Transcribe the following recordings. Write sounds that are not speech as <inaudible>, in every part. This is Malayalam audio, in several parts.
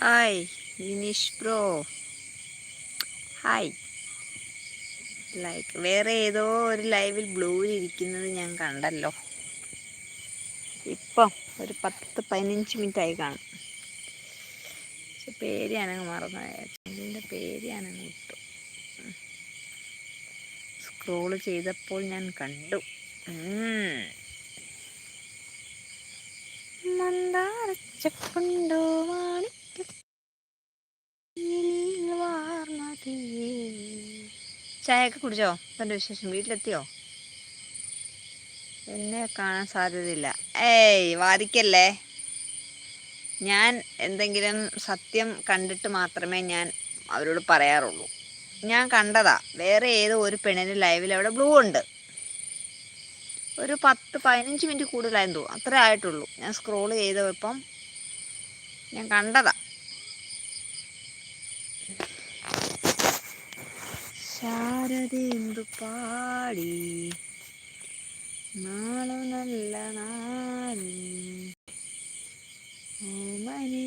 Hi Vineesh bro hi like വേറെ ഏതോ ഒരു ലൈവിൽ ബ്ലൂ ഇരിക്കുന്നത് ഞാൻ കണ്ടല്ലോ. ഇപ്പം ഒരു പത്ത് പതിനഞ്ച് മിനിറ്റ് ആയി കാണും. പക്ഷെ പേര് ഞാനങ്ങ് മറന്നുപോയ ചാനലിന്റെ പേര് ഞാനങ്ങ് വിട്ടു. സ്ക്രോൾ ചെയ്തപ്പോൾ ഞാൻ കണ്ടു. ഉം. മാണി. ചായയൊക്കെ കുടിച്ചോ? എന്റെ വിശേഷം? വീട്ടിലെത്തിയോ? എന്നെ കാണാൻ സാധ്യതയില്ല. ഏയ് വാദിക്കല്ലേ? ഞാൻ എന്തെങ്കിലും സത്യം കണ്ടിട്ട് മാത്രമേ ഞാൻ അവരോട് പറയാറുള്ളൂ. ഞാൻ കണ്ടതാ. വേറെ ഏതോ ഒരു പെണ്ണിന് ലൈവിൽ അവിടെ ബ്ലൂ ഉണ്ട്. ഒരു പത്ത് പതിനഞ്ച് മിനിറ്റ് കൂടുതലായെന്ന് തോന്നുന്നു. അത്രേ ആയിട്ടുള്ളൂ. ഞാൻ സ്ക്രോൾ ചെയ്തപ്പം ഞാൻ കണ്ടതാ. ശാരദ എന്തു പാടി? നാളെ നല്ല നാളി ഓമനി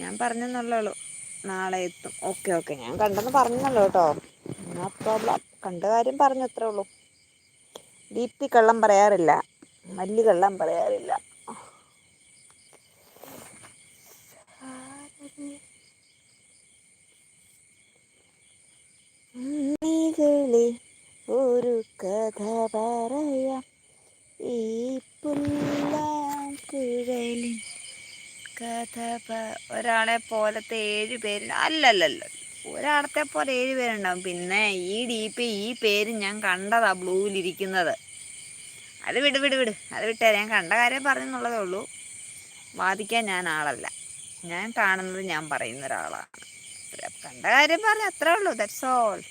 ഞാൻ പറഞ്ഞെന്നുള്ളൂ നാളെ എത്തും. Okay okay. ഞാൻ കണ്ടെന്ന് പറഞ്ഞല്ലോ കേട്ടോ. നോ പ്രോബ്ലം കണ്ട കാര്യം പറഞ്ഞത്രേ ഉള്ളൂ. ദീപ്തി കള്ളം പറയാറില്ല. മല്ലി കള്ളം പറയാറില്ല ഉണ്ണികളെ ഒരു കഥ പറയാം ഈ പുല്ലാക്കുഴലിൻ കഥ പ- ഒരാളെ പോലത്തെ ഏഴ് പേര് അല്ലല്ലല്ല. ഒരാളത്തെ പോലെ ഏഴ് പേരുണ്ടാവും. പിന്നെ ഈ ഡി പി ഈ പേര് ഞാൻ കണ്ടതാ ബ്ലൂവിലിരിക്കുന്നത്. അത് വിട് വിട് വിട്. അത് വിട്ടേ. ഞാൻ കണ്ട കാര്യം പറഞ്ഞെന്നുള്ളതേ ഉള്ളൂ. വാദിക്കാൻ ഞാൻ ആളല്ല. ഞാൻ കാണുന്നത് ഞാൻ പറയുന്ന ഒരാളാണ്. കണ്ട കാര്യം പറഞ്ഞ അത്രേ ഉള്ളൂ. ദാറ്റ്സ് ഓൾ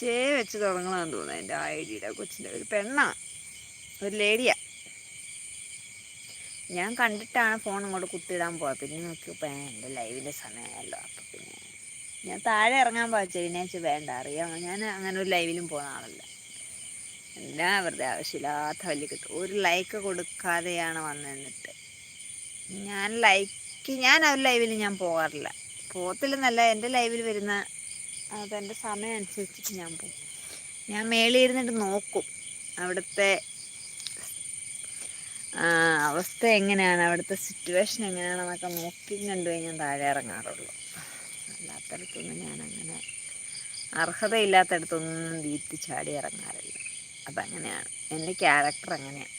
ജെ വെച്ച് തുടങ്ങണമെന്ന് തോന്നുന്നു. എന്റെ ഐ ഐഡിയുടെ കൊച്ചിന്റെ ഒരു പെണ്ണാണ് ഒരു ലേഡിയാണ് ഞാൻ കണ്ടിട്ടാണ് ഫോൺ അങ്ങോട്ട് കുത്തിയിടാൻ പോയത്. പിന്നെ നോക്കിയപ്പോൾ എന്റെ ലൈവിന്റെ സമയമല്ലോ. അപ്പം പിന്നെ ഞാൻ താഴെ ഇറങ്ങാൻ വെച്ച് വേണ്ട അറിയാം. ഞാൻ അങ്ങനെ ഒരു ലൈവിലും പോകുന്ന ആളല്ല. എല്ലാം വെറുതെ ആവശ്യമില്ലാത്ത വലിയ കിട്ടും. ഒരു ലൈക്ക് കൊടുക്കാതെയാണ് വന്നിട്ട് ഞാൻ ലൈക്ക് ഞാൻ ആ ലൈവിൽ ഞാൻ പോകാറില്ല. പോകത്തില്ലെന്നല്ല എന്റെ ലൈവിൽ വരുന്ന അതെന്റെ സമയം അനുസരിച്ചിട്ട് ഞാൻ പോകും ഞാൻ മേളിൽ ഇരുന്നിട്ട് നോക്കും അവിടുത്തെ അവസ്ഥ എങ്ങനെയാണ് അവിടുത്തെ സിറ്റുവേഷൻ എങ്ങനെയാണെന്നൊക്കെ നോക്കി കണ്ടു ഞാൻ താഴെ ഇറങ്ങാറുള്ളൂ. അല്ലാത്തടത്തൊന്നും ഞാൻ അങ്ങനെ അർഹതയില്ലാത്തടത്തൊന്നും വീട്ടി ചാടി ഇറങ്ങാറില്ല. അങ്ങനെയാണ് എന്റെ ക്യാരക്ടർ അങ്ങനെയാണ്.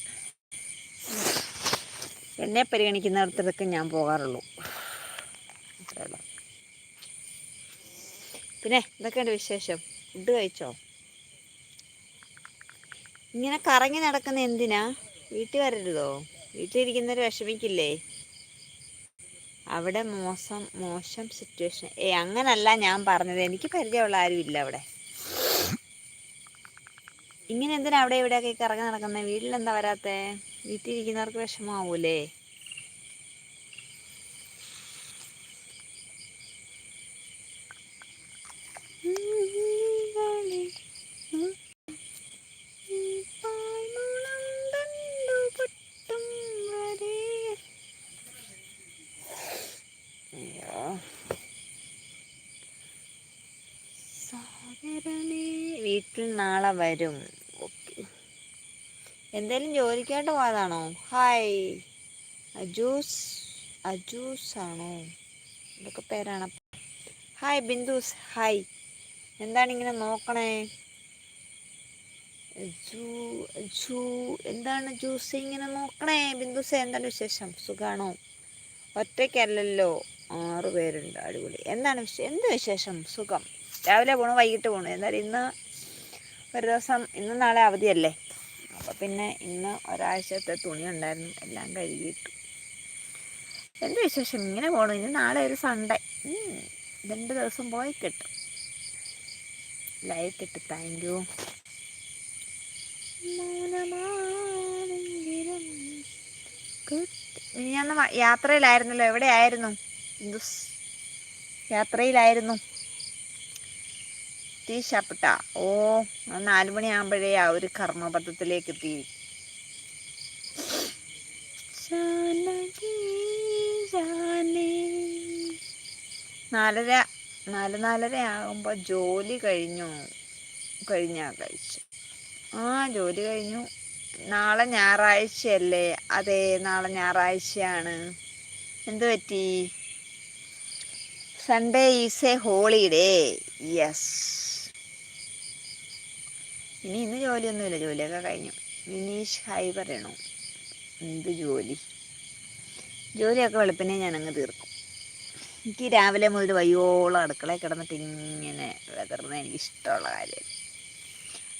എന്നെ പരിഗണിക്കുന്നിടത്തൊക്കെ ഞാൻ പോകാറുള്ളൂ. അത്രേ ഉള്ളൂ. പിന്നെ എന്തൊക്കെയുണ്ട് വിശേഷം? ഫുഡ് കഴിച്ചോ? ഇങ്ങനെ കറങ്ങി നടക്കുന്ന എന്തിനാ? വീട്ടിൽ വരരുതോ? വീട്ടിലിരിക്കുന്നവർ വിഷമിക്കില്ലേ? അവിടെ മോശം മോശം സിറ്റുവേഷൻ ഏ അങ്ങനല്ല ഞാൻ പറഞ്ഞത്. എനിക്ക് പരിചയമുള്ള ആരും ഇല്ല അവിടെ. ഇങ്ങനെ എന്തിനാ അവിടെ ഇവിടെയൊക്കെ കറങ്ങി നടക്കുന്നത് വീട്ടിലെന്താ വരാത്തേ? വീട്ടിലിരിക്കുന്നവർക്ക് വിഷമാവൂലേ വീട്ടിൽ നാളെ വരും. ഓക്കെ. എന്തേലും ജോലിക്കായിട്ട് പോയതാണോ? ഹായ് അജൂസ് അജൂസ് ആണോ എന്തൊക്കെ പേരാണ്. ഹായ് ബിന്ദുസ്. ഹായ് എന്താണ് ഇങ്ങനെ നോക്കണേ? എന്താണ് ജ്യൂസ് ഇങ്ങനെ നോക്കണേ? ബിന്ദുസ് എന്താണ് വിശേഷം? സുഖാണോ? ഒറ്റയ്ക്കല്ലല്ലോ. ആറ് പേരുണ്ട്. അടിപൊളി. എന്താണ് വിശേഷം എന്ത് വിശേഷം? സുഖം. രാവിലെ പോണു? വൈകിട്ട് പോണു? എന്നാലും ഇന്ന് ഒരു ദിവസം ഇന്ന് നാളെ അവധിയല്ലേ? അപ്പോൾ പിന്നെ ഇന്ന് ഒരാഴ്ചത്തെ തുണി ഉണ്ടായിരുന്നു എല്ലാം കഴുകിയിട്ടു. എന്ത് വിശേഷം? ഇങ്ങനെ പോകണം ഇനി നാളെ ഒരു സൺഡേ രണ്ട് ദിവസം പോയി കിട്ടും. ലൈക്ക് ഇട്ട് താങ്ക് യു ഞാൻ യാത്രയിലായിരുന്നല്ലോ? എവിടെയായിരുന്നു? യാത്രയിലായിരുന്നു? തീ ശപ്പിട്ട ഓ നാലുമണിയാകുമ്പോഴേ ആ ഒരു കർമ്മപഥത്തിലേക്ക് എത്തി. നാലര നാല് നാലര ആകുമ്പോൾ ജോലി കഴിഞ്ഞു. കഴിഞ്ഞ കഴിച്ചു ആ ജോലി കഴിഞ്ഞു. നാളെ ഞായറാഴ്ചയല്ലേ? അതെ നാളെ ഞായറാഴ്ചയാണ്. എന്ത് പറ്റി? Sunday is a holiday yes ഇനി ഇന്ന് ജോലിയൊന്നുമില്ല. ജോലിയൊക്കെ കഴിഞ്ഞു. വിനീഷ് ഹായ് പറയണോ. എന്ത് ജോലി? ജോലിയൊക്കെ വെളുപ്പിനെ ഞാനങ്ങ് തീർക്കും. എനിക്ക് രാവിലെ മുതൽ വയ്യോളം അടുക്കളയിൽ കിടന്നിട്ട് ഇങ്ങനെ വെതർന്ന് എനിക്ക് ഇഷ്ടമുള്ള കാര്യം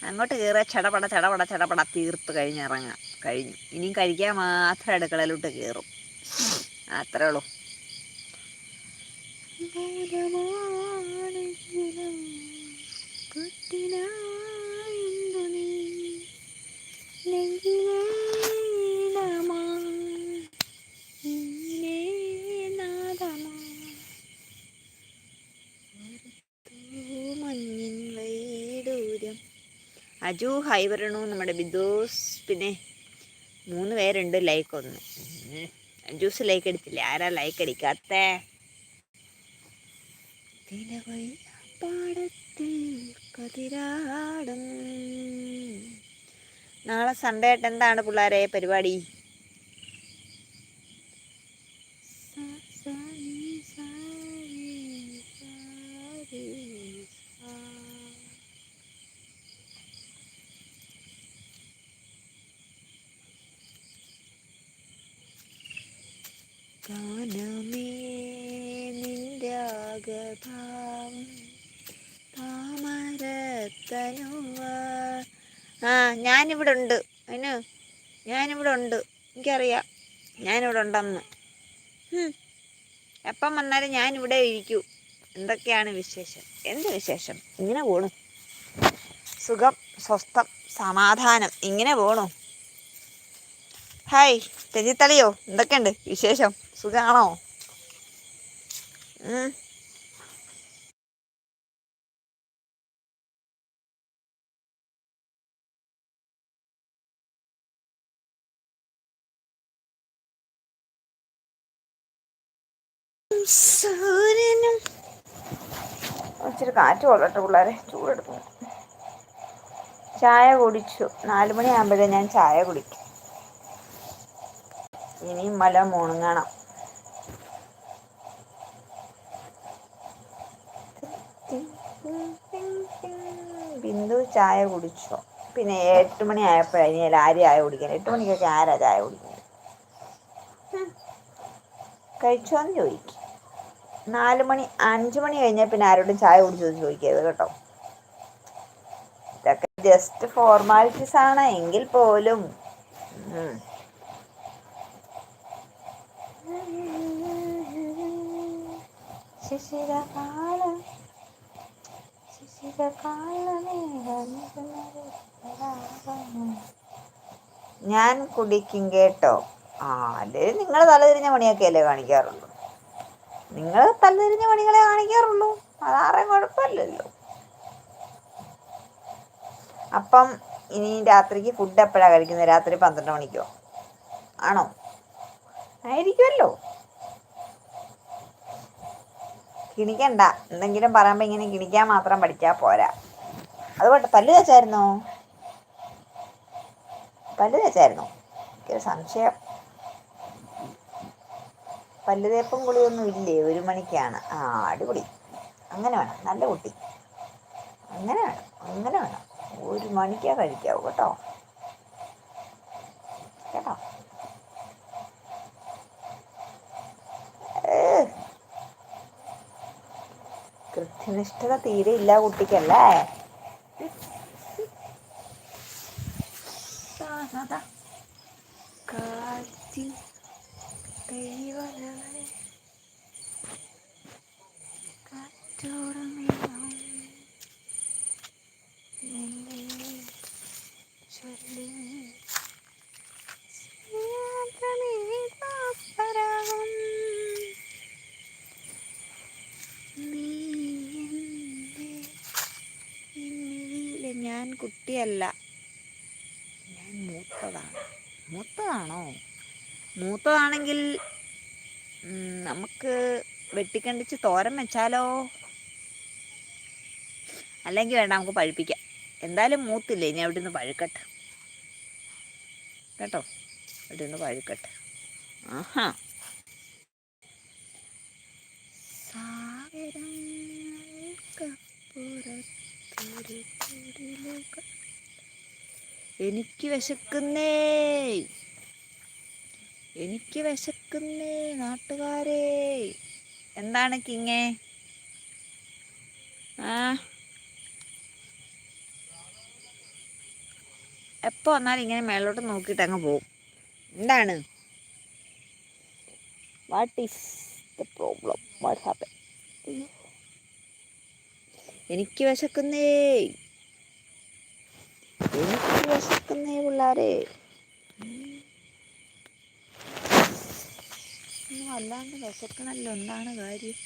അങ്ങോട്ട് കയറുക ചടപട ചടപട ചടപട തീർത്ത് കഴിഞ്ഞിറങ്ങാം കഴിഞ്ഞു. ഇനിയും കഴിക്കാൻ മാത്രം അടുക്കളയിലോട്ട് കയറും. അത്രേ ഉള്ളൂ. അജു ഹൈ പറയണു നമ്മുടെ ബിദോസ് പിന്നെ മൂന്ന് പേരുണ്ട് ലൈക്ക് ഒന്ന്. അജൂസ് ലൈക്ക് അടിച്ചില്ലേ? ആരാ ലൈക്ക് അടിക്കാത്ത? പാടത്തിൽ കതിരാടും. നാളെ സൺഡേ ആയിട്ട് എന്താണ് പിള്ളേരെ പരിപാടി? എപ്പം ഞാൻ ഇവിടെ ഇരിക്കൂ. എന്തൊക്കെയാണ് വിശേഷം? എന്ത് വിശേഷം? ഇങ്ങനെ പോണു. സുഖം സ്വസ്ഥം സമാധാനം. ഇങ്ങനെ പോണു. ഹായ് തെജിത്തളിയോ എന്തൊക്കെയുണ്ട് വിശേഷം? സുഖമാണോ കാറ്റ് കൊള്ളട്ടെ പിള്ളേരെ. ചൂടെടുത്തു. ചായ കുടിച്ചു. നാല് മണിയാകുമ്പോഴേ ഞാൻ ചായ കുടിക്കും. ഇനി മല മുണങ്ങണം. ബിന്ദു ചായ കുടിച്ചോ? പിന്നെ എട്ട് മണി ആയപ്പോഴാണ് ഇനി ആരും ചായ കുടിക്കാൻ എട്ട് മണിക്കൊക്കെ ആരാ ചായ കുടിക്കുന്നത്. കഴിച്ചോന്ന് ചോദിക്കും. നാല് മണി അഞ്ച് മണി കഴിഞ്ഞാൽ പിന്നെ ആരോടും ചായ കുടിച്ചത് ചോദിക്കരുത് കേട്ടോ. ഇതൊക്കെ ജസ്റ്റ് ഫോർമാലിറ്റീസ് ആണ്. എങ്കിൽ പോലും. ഞാൻ കുടിക്കും കേട്ടോ. ആ അല്ലേ നിങ്ങൾ തലതിരിഞ്ഞ പണിയൊക്കെയല്ലേ കാണിക്കാറുള്ളൂ. നിങ്ങൾ തലതിരിഞ്ഞ പണികളെ കാണിക്കാറുള്ളൂ. അതാറേം കുഴപ്പമില്ലല്ലോ. അപ്പം ഇനി രാത്രിക്ക് ഫുഡ് എപ്പോഴാണ് കഴിക്കുന്നത് രാത്രി പന്ത്രണ്ട് മണിക്കോ? ആണോ? ആയിരിക്കുമല്ലോ. കിണിക്കണ്ട. എന്തെങ്കിലും പറയുമ്പോൾ ഇങ്ങനെ കിണിക്കാൻ മാത്രം പഠിച്ചാൽ പോരാ. അതുകൊണ്ട് പല്ല് തേച്ചായിരുന്നോ? പല്ല് തേച്ചായിരുന്നോ? എനിക്കൊരു സംശയം. പല്ല് തേപ്പും കുളിയൊന്നും ഇല്ലേ? ഒരു മണിക്കാണ്. ആ അടിപൊളി. അങ്ങനെ വേണം. നല്ല കുട്ടി. അങ്ങനെ വേണം. അങ്ങനെ വേണം. ഒരു മണിക്കാ കഴിക്കാവൂ കേട്ടോ? കേട്ടോ? കൃത്യനിഷ്ഠത തീരെ ഇല്ല കുട്ടിക്കല്ലേ? മൂത്തതാണെങ്കിൽ ആണെങ്കിൽ നമുക്ക് വെട്ടിക്കണ്ടിച്ച് തോരൻ വെച്ചാലോ? അല്ലെങ്കിൽ വേണ്ട നമുക്ക് പഴുപ്പിക്കാം. എന്തായാലും മൂത്തില്ലേ ഇനി അവിടെ നിന്ന് പഴുക്കട്ടെ. കേട്ടോ? അവിടെ നിന്ന് പഴുക്കട്ടെ. ആഹാ. എനിക്ക് വിശക്കുന്നേ. എനിക്ക് വിശക്കുന്നേ നാട്ടുകാരെ. എന്താണ് കിങ്ങേ? ആ. എപ്പോൾ വന്നാലും ഇങ്ങനെ മേലോട്ട് നോക്കിയിട്ട് അങ്ങ് പോവും. എന്താണ്? What is the problem what happen എനിക്ക് വിശക്കുന്നേ. എനിക്ക് വിശക്കുന്നേ പിള്ളാരെ. അല്ലാണ്ട് വിശക്കണല്ലോ. എന്താണ് കാര്യം?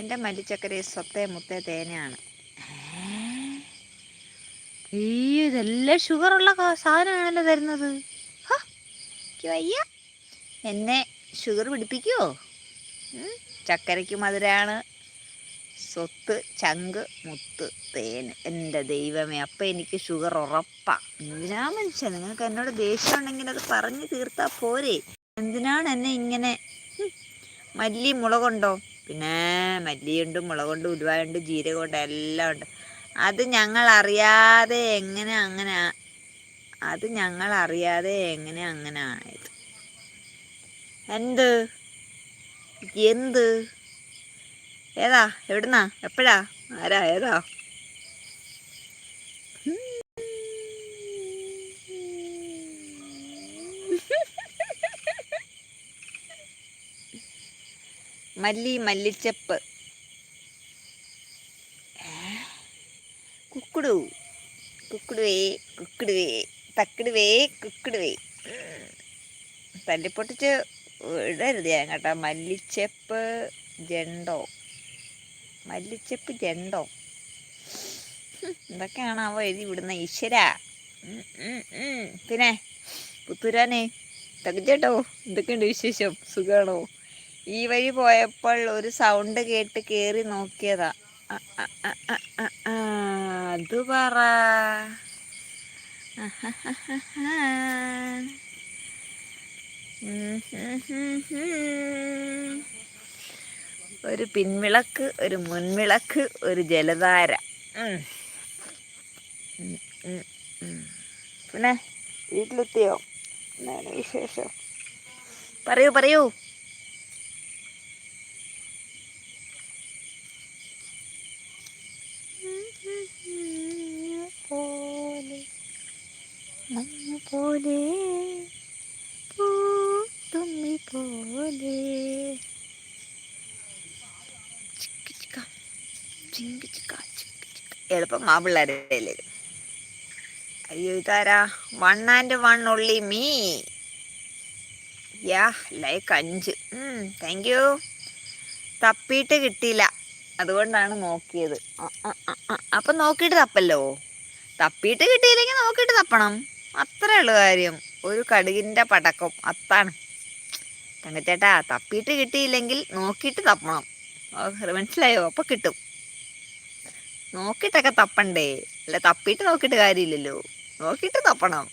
എന്റെ മല്ലിച്ചക്കരി സ്വത്തെ മുത്തേ തേനയാണ്. ഈ ഇതെല്ലാം ഷുഗറുള്ള സാധനമാണല്ലോ തരുന്നത്. എന്നെ ഷുഗർ പിടിപ്പിക്കുമോ ചക്കരയ്ക്ക് മധുരമാണ് സ്വത്ത് ചങ്ക് മുത്ത് തേൻ. എന്റെ ദൈവമേ അപ്പം എനിക്ക് ഷുഗർ ഉറപ്പാണ് എന്തിനാ മനുഷ്യ? നിങ്ങൾക്ക് എന്നോട് ദേഷ്യം ഉണ്ടെങ്കിൽ അത് പറഞ്ഞു തീർത്താൽ പോരെ. എന്തിനാണ് എന്നെ ഇങ്ങനെ മല്ലി മുളകുണ്ടോ? പിന്നെ മല്ലിയുണ്ട് മുളകുണ്ട് ഉലുവായുണ്ട് ജീരകമുണ്ട് എല്ലാം ഉണ്ട്. അത് ഞങ്ങൾ അറിയാതെ എങ്ങനെ അങ്ങനെ അത് ഞങ്ങൾ അറിയാതെ എങ്ങനെ അങ്ങനെ ആയത്? എന്ത്? എന്ത്? ഏതാ? എവിടുന്നാ? എപ്പോഴാ? ആരാ? ഏതാ? മല്ലി മല്ലിച്ചപ്പ്. കുക്കുടു. കുക്കുടുവേ കുക്കുടുവേ. തക്കിടുവേ കുക്കുടുവേ. തല്ലിപ്പൊട്ടിച്ച് ഇടരുത് ഞാൻ കേട്ടോ. മല്ലിച്ചെപ്പ് ജണ്ടോ. മല്ലിച്ചെപ്പ് ജണ്ടോ. എന്തൊക്കെയാണ് അവ എഴുതി വിടുന്ന ഈശ്വര. പിന്നെ പുത്തൂരാനെ തകച്ചേട്ടോ എന്തൊക്കെയുണ്ട് വിശേഷം? സുഖമാണോ ഈ വഴി പോയപ്പോൾ ഒരു സൗണ്ട് കേട്ട് കയറി നോക്കിയതാ. അത് പറ. <laughs> ഒരു പിൻവിളക്ക് ഒരു മുൻവിളക്ക് ഒരു ജലധാര. പിന്നെ വീട്ടിലെത്തിയോ? എന്താണ് വിശേഷം? പറയൂ പറയൂ. പോലെ പോലെ പോലെ പൂത്തുമ്പി പോലെ. എളുപ്പം ആ അയ്യോ ഇതാരാ? One and one only me ya like അഞ്ച്. താങ്ക് യു തപ്പിയിട്ട് കിട്ടിയില്ല. അതുകൊണ്ടാണ് നോക്കിയത്. അപ്പൊ നോക്കിയിട്ട് തപ്പല്ലോ? തപ്പിയിട്ട് കിട്ടിയില്ലെങ്കിൽ നോക്കിയിട്ട് തപ്പണം. അത്രേ ഉള്ളു കാര്യം. ഒരു കടുകിന്റെ പടക്കം. അത്താണ് തങ്കച്ചേട്ടാ തപ്പിയിട്ട് കിട്ടിയില്ലെങ്കിൽ നോക്കിയിട്ട് തപ്പണം. മനസ്സിലായോ? അപ്പോൾ കിട്ടും. നോക്കിയിട്ടൊക്കെ തപ്പണ്ടേ? അല്ല തപ്പിയിട്ട് നോക്കിയിട്ട് കാര്യമില്ലല്ലോ. നോക്കിയിട്ട് തപ്പണം.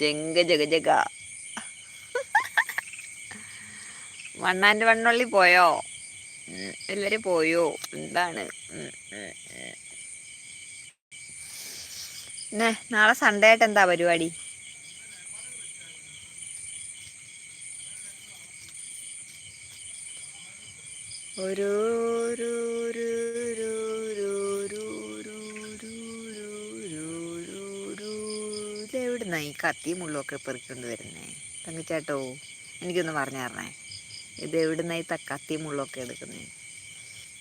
ജങ്ക ജഗ ജഗ. വണ്ണാന്റെ വണ്ണുള്ളി പോയോ? എല്ലാവരും പോയോ? എന്താണ്? നാളെ സൺഡേ ആയിട്ട് എന്താ പരിപാടി ഓരോരോ എവിടുന്നാ ഈ കത്തിയും മുള്ളൊക്കെ പെറുക്കൊണ്ട് വരുന്നേ തങ്ങിച്ചേട്ടോ എനിക്കൊന്ന് പറഞ്ഞു തരണേ ഇത് എവിടുന്ന ഈ തക്കത്തി മുള്ളൊക്കെ എടുക്കുന്നേ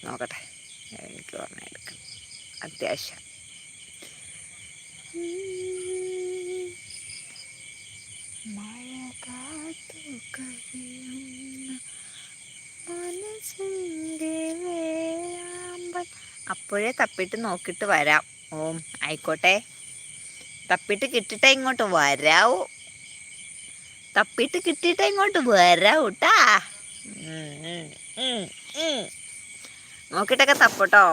നോക്കട്ടെ എനിക്ക് പറഞ്ഞെടുക്കണം അത്യാവശ്യം അപ്പോഴേ തപ്പിട്ട് നോക്കിട്ട് വരാം. ഓം ആയിക്കോട്ടെ. തപ്പിട്ട് കിട്ടിട്ടേ ഇങ്ങോട്ട് വരാവൂ. തപ്പിട്ട് കിട്ടിയിട്ടേ ഇങ്ങോട്ട് വരാവൂട്ടാ നോക്കിട്ടൊക്കെ തപ്പട്ടോ.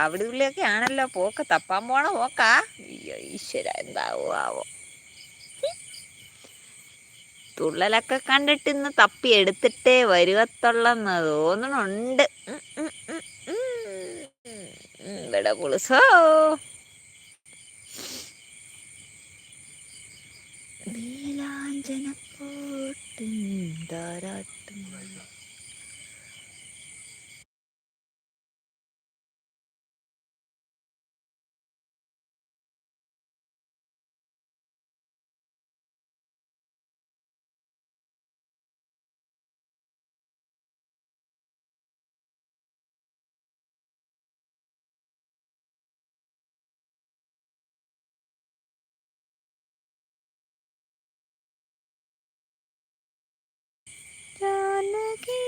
കാവടി ഉള്ളിലൊക്കെ ആണല്ലോ. പോക്ക് തപ്പാൻ പോണ പോക്കാ. അയ്യോ ഈശ്വര എന്താവോ ആവോ. തുള്ളലൊക്കെ കണ്ടിട്ട് ഇന്ന് തപ്പി എടുത്തിട്ടേ വരുവത്തുള്ളെന്ന് തോന്നണുണ്ട്. ഇവിടെ കുളിസോ നീലാഞ്ജന പോട്ടും ನನಗೆ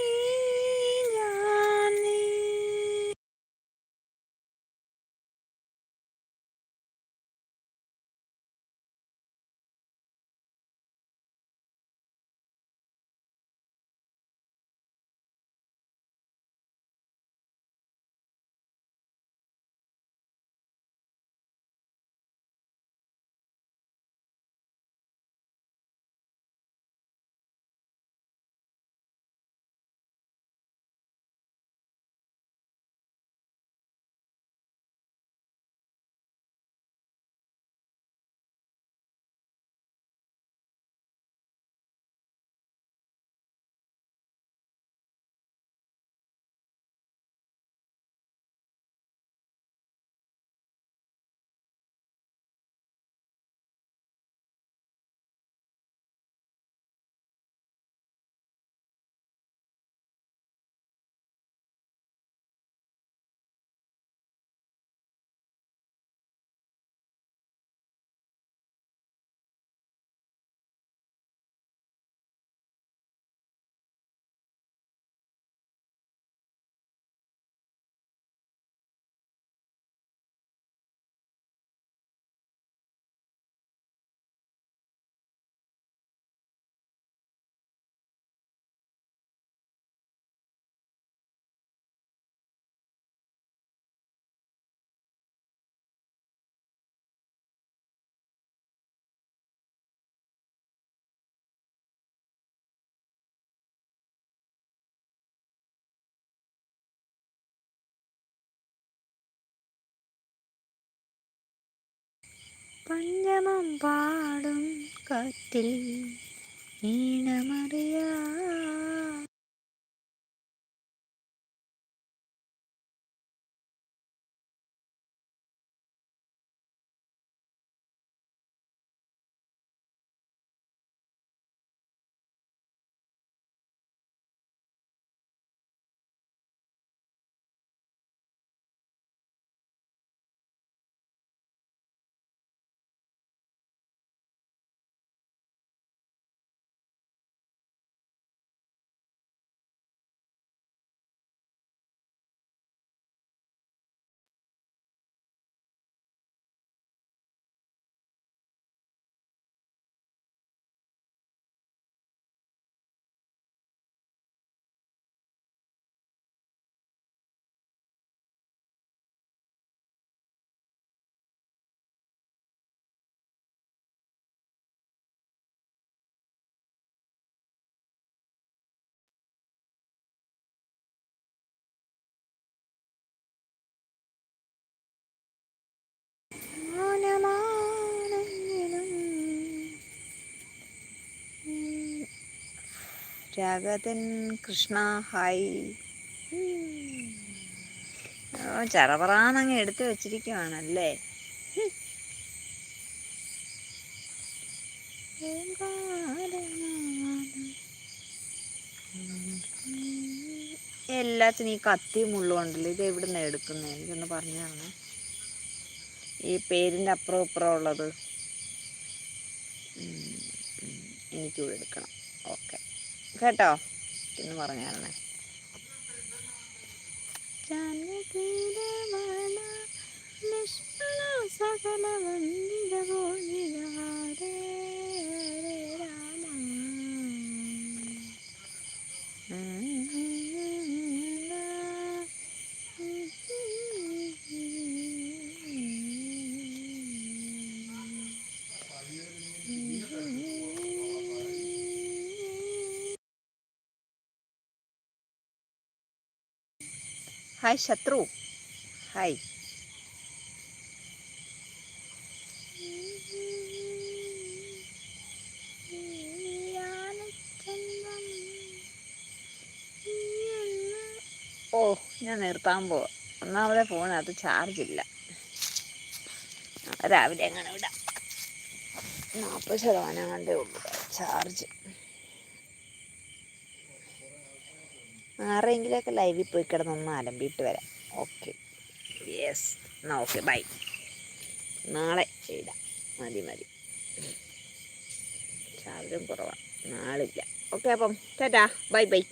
പഞ്ചമം പാടും കാറ്റിൽ. ഈണമറിയാ. രാഗതൻ കൃഷ്ണ ഹായ്. ഓ ചറപറാന്നങ്ങ് എടുത്തു വെച്ചിരിക്കുവാണല്ലേ. എല്ലാത്തിനും ഈ കത്തി മുള്ളുണ്ടല്ലോ ഇത് എവിടെ നിന്ന് എടുക്കുന്നത് എനിക്കൊന്ന് പറഞ്ഞതാണ് ഈ പേരിന്റെ അപ്പുറം ഇപ്പുറം ഉള്ളത്. എനിക്കും എടുക്കണം. കേട്ടോ? എന്ന് പറഞ്ഞു തരണേ. സകല വന്ദിത ഹായ് ശത്രു. ഹായ്. ഓ ഞാൻ നിർത്താൻ പോവാ. ഒന്നാമതെ ഫോണിനകത്ത് ചാർജ് ഇല്ല. രാവിലെ എങ്ങനെ വിടാം നാൽപ്പത് ശതമാനം കണ്ടേ ഉള്ളൂ. ചാർജ് ആരെങ്കിലുമൊക്കെ ലൈവിൽ പോയി കിടന്നൊന്ന് അലമ്പിയിട്ട് വരാം. ഓക്കെ യെസ് എന്നാൽ ഓക്കെ ബൈ നാളെ ചെയ്താം മതി മതി. ചാർജും കുറവാണ് നാളില്ല. ഓക്കെ അപ്പം ടാറ്റാ. Bye bye